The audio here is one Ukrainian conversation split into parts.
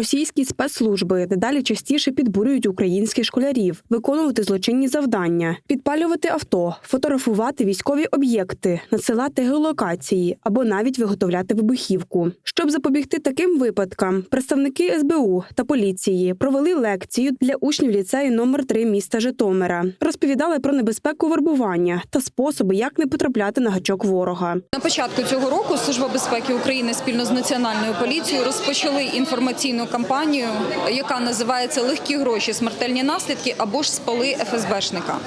Російські спецслужби дедалі частіше підбурюють українських школярів виконувати злочинні завдання, підпалювати авто, фотографувати військові об'єкти, надсилати геолокації або навіть виготовляти вибухівку. Щоб запобігти таким випадкам, представники СБУ та поліції провели лекцію для учнів ліцею номер 3 міста Житомира. Розповідали про небезпеку вербування та способи, як не потрапляти на гачок ворога. На початку цього року Служба безпеки України спільно з національною поліцією розпочали інформаційну кампанію, яка називається Легкі гроші, смертельні наслідки або ж спали ФСБшника.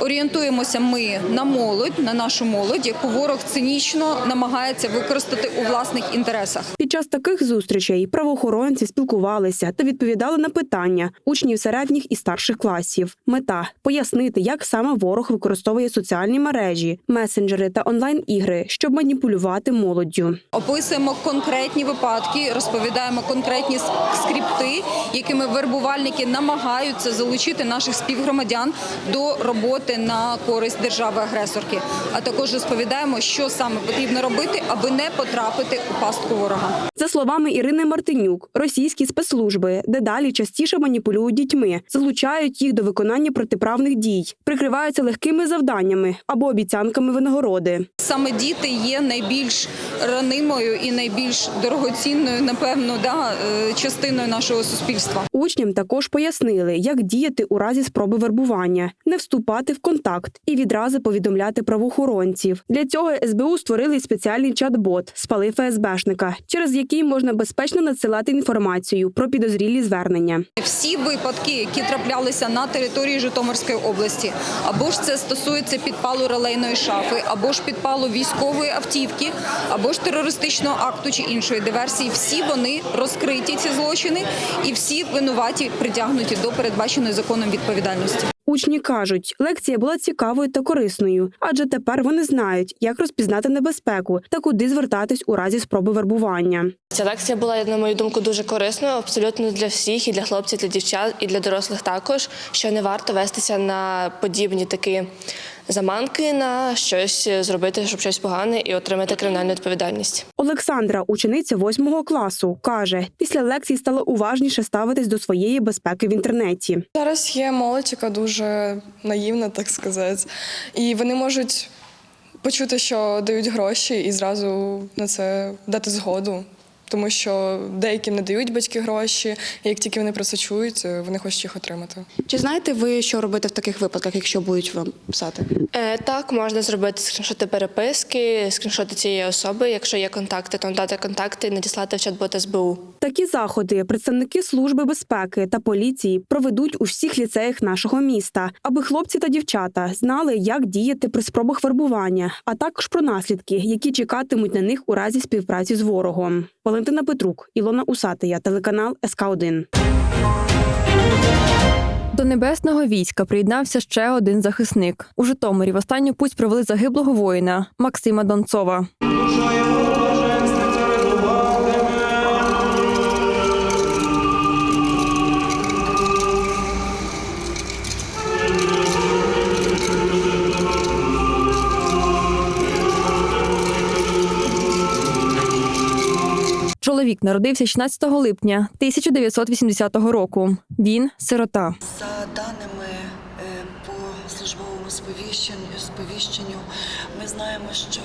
Орієнтуємося ми на молодь, на нашу молодь, яку ворог цинічно намагається використати у власних інтересах. Під час таких зустрічей правоохоронці спілкувалися та відповідали на питання учнів середніх і старших класів. Мета пояснити, як саме ворог використовує соціальні мережі, месенджери та онлайн-ігри, щоб маніпулювати молоддю. Описуємо конкретні випадки, розповідаємо конкретні скрипти, якими вербувальники намагаються залучити наших співгромадян до роботи на користь держави-агресорки. А також розповідаємо, що саме потрібно робити, аби не потрапити у пастку ворога. За словами Ірини Мартинюк, російські спецслужби дедалі частіше маніпулюють дітьми, залучають їх до виконання протиправних дій, прикриваються легкими завданнями або обіцянками винагороди. Саме діти є найбільш ранимою і найбільш дорогоцінною, напевно, да, е, частиною нашого суспільства. Учням також пояснили, як діяти у разі спроби вербування, не вступати в контакт і відразу повідомляти правоохоронців. Для цього СБУ створили спеціальний чат-бот «Спали ФСБшника», через який можна безпечно надсилати інформацію про підозрілі звернення. Всі випадки, які траплялися на території Житомирської області, або ж це стосується підпалу релейної шафи, або ж підпалу військової автівки, або ж терористичного акту чи іншої диверсії, всі вони розкриті ці злочини, і всі винуваті притягнуті до передбаченої законом відповідальності. Учні кажуть, лекція була цікавою та корисною, адже тепер вони знають, як розпізнати небезпеку та куди звертатись у разі спроби вербування. Ця лекція була, на мою думку, дуже корисною абсолютно для всіх, і для хлопців, і для дівчат, і для дорослих також, що не варто вестися на подібні такі заманки на щось зробити, щоб щось погане, і отримати кримінальну відповідальність. Олександра, учениця восьмого класу, каже, після лекції стала уважніше ставитись до своєї безпеки в інтернеті. Зараз є молодь, яка дуже наївна, так сказати, і вони можуть почути, що дають гроші, і зразу на це дати згоду. Тому що деяким не дають батьки гроші, і як тільки вони про це чують, вони хочуть їх отримати. Чи знаєте ви, що робити в таких випадках, якщо будуть вам писати? Е, так, можна зробити скріншоти переписки, скріншоти цієї особи. Якщо є контакти, то надати контакти і надіслати в чат-бот СБУ. Такі заходи представники служби безпеки та поліції проведуть у всіх ліцеях нашого міста, аби хлопці та дівчата знали, як діяти при спробах вербування, а також про наслідки, які чекатимуть на них у разі співпраці з ворогом. Валентина Петрук, Ілона Усатия, телеканал СК 1 До небесного війська приєднався ще один захисник. У Житомирі в останню путь провели загиблого воїна Максима Донцова. Чоловік народився 16 липня 1980 року. Він сирота. За даними е, по службовому сповіщенню, сповіщенню, ми знаємо, що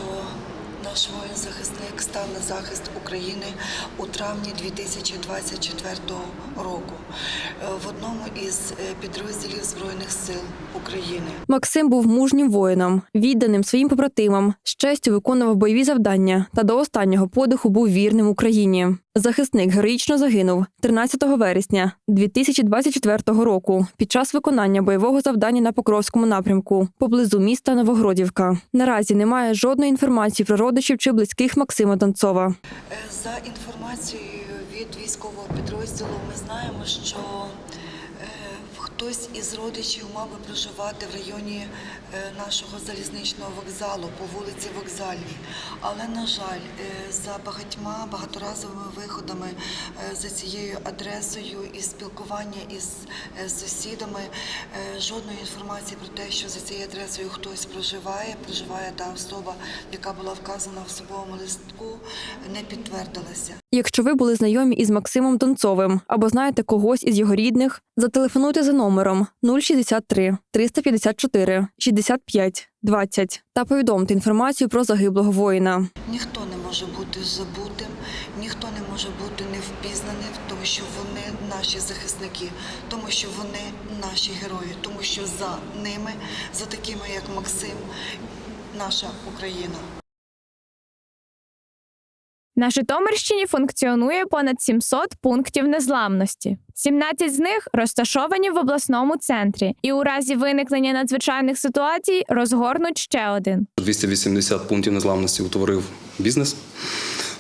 наш воїн-захисник став на захист України у травні 2024 року е, в одному із е, підрозділів Збройних сил України. Максим був мужнім воїном, відданим своїм побратимам, з честю виконував бойові завдання та до останнього подиху був вірним Україні. Захисник героїчно загинув 13 вересня 2024 року під час виконання бойового завдання на Покровському напрямку поблизу міста Новогродівка. Наразі немає жодної інформації про родичів чи близьких Максима Донцова. Е, За інформацією від військового підрозділу, ми знаємо, що хтось із родичів мав би проживати в районі е, нашого залізничного вокзалу по вулиці Вокзальній. Але, на жаль, е, за багатьма багаторазовими виходами е, за цією адресою і спілкування із сусідами жодної інформації про те, що за цією адресою хтось проживає, проживає та особа, яка була вказана в особовому листку, не підтвердилася. Якщо ви були знайомі із Максимом Донцовим або знаєте когось із його рідних, зателефонуйте за номером 063 354 65 20 та повідомте інформацію про загиблого воїна. Ніхто не може бути забутим, ніхто не може бути невпізнаним, тому що вони наші захисники, тому що вони наші герої, тому що за ними, за такими як Максим, наша Україна. На Житомирщині функціонує понад 700 пунктів незламності. 17 з них розташовані в обласному центрі, і у разі виникнення надзвичайних ситуацій розгорнуть ще один. 280 пунктів незламності утворив бізнес.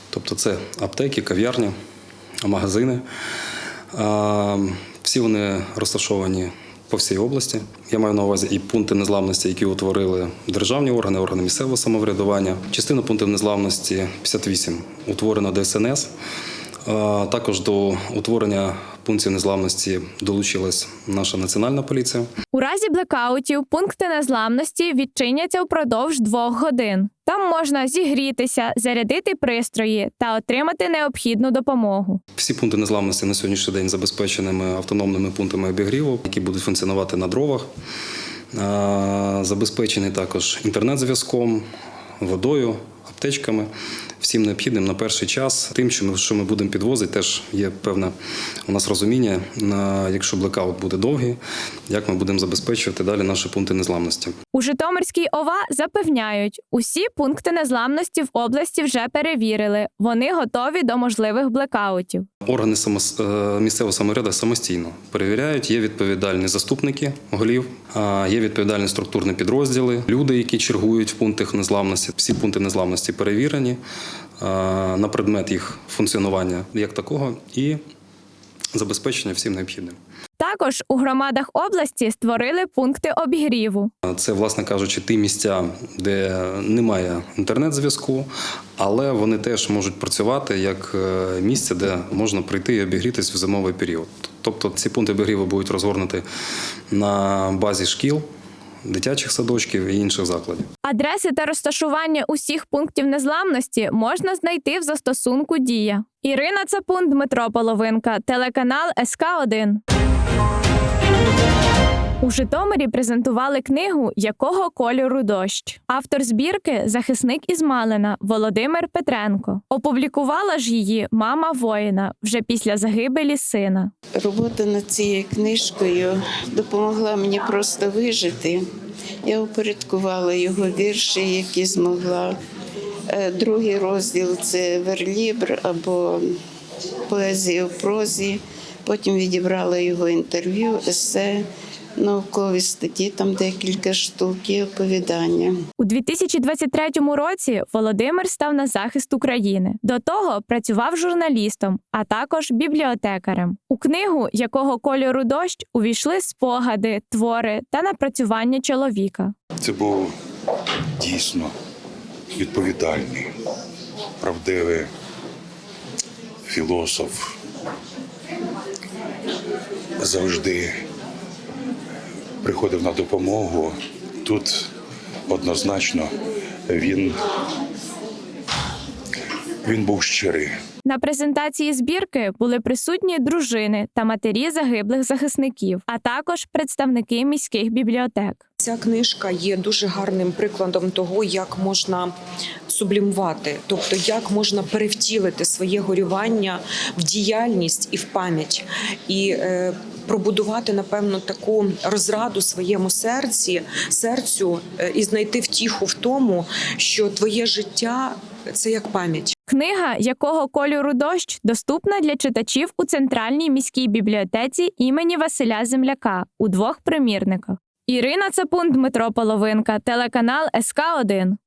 Тобто це аптеки, кав'ярні, магазини. Всі вони розташовані по всій області. Я маю на увазі і пункти незламності, які утворили державні органи, органи місцевого самоврядування. Частина пунктів незламності 58 утворена ДСНС. Також до утворення пунктів незламності долучилась наша національна поліція. У разі блекаутів пункти незламності відчиняться впродовж двох годин. Там можна зігрітися, зарядити пристрої та отримати необхідну допомогу. Всі пункти незламності на сьогоднішній день забезпеченими автономними пунктами обігріву, які будуть функціонувати на дровах. Забезпечений також інтернет-зв'язком, водою, аптечками, всім необхідним на перший час. Тим, що ми, що ми будемо підвозити, теж є певне у нас розуміння, на- якщо блекаут буде довгий, як ми будемо забезпечувати далі наші пункти незламності. У Житомирській ОВА запевняють, усі пункти незламності в області вже перевірили. Вони готові до можливих блекаутів. Органи самос- е, місцевого самоврядування самостійно перевіряють. Є відповідальні заступники голів, є відповідальні структурні підрозділи, люди, які чергують в пунктах незламності. Всі пункти незламності перевірені на предмет їх функціонування як такого і забезпечення всім необхідним. Також у громадах області створили пункти обігріву. Це, власне кажучи, ті місця, де немає інтернет-зв'язку, але вони теж можуть працювати як е, місце, де можна прийти і обігрітись в зимовий період. Тобто ці пункти обігріву будуть розгорнуті на базі шкіл, дитячих садочків і інших закладів. Адреси та розташування усіх пунктів незламності можна знайти в застосунку Дія. Ірина Цапун, Дмитро Половинка, телеканал СК 1 У Житомирі презентували книгу Якого кольору дощ. Автор збірки захисник із Малина Володимир Петренко. Опублікувала ж її мама воїна вже після загибелі сина. Робота над цією книжкою допомогла мені просто вижити. Я упорядкувала його вірші, які змогла. Е, Другий розділ це верлібр або поезія в прозі. Потім відібрала його інтерв'ю, есе, наукові статті, там декілька штук і оповідання. У 2023 році Володимир став на захист України. До того працював журналістом, а також бібліотекарем. У книгу якого кольору дощ увійшли спогади, твори та напрацювання чоловіка. Це був дійсно відповідальний, правдивий філософ. Завжди приходив на допомогу. Тут однозначно він, він був щирий. На презентації збірки були присутні дружини та матері загиблих захисників, а також представники міських бібліотек. Ця книжка є дуже гарним прикладом того, як можна сублімувати, тобто як можна перевтілити своє горювання в діяльність і в пам'ять, і е, пробудувати напевно таку розраду своєму серці, серцю е, і знайти втіху в тому, що твоє життя це як пам'ять. Книга якого кольору дощ доступна для читачів у центральній міській бібліотеці імені Василя Земляка у двох примірниках. Ірина Цапун, Дмитро Половинка, телеканал СК 1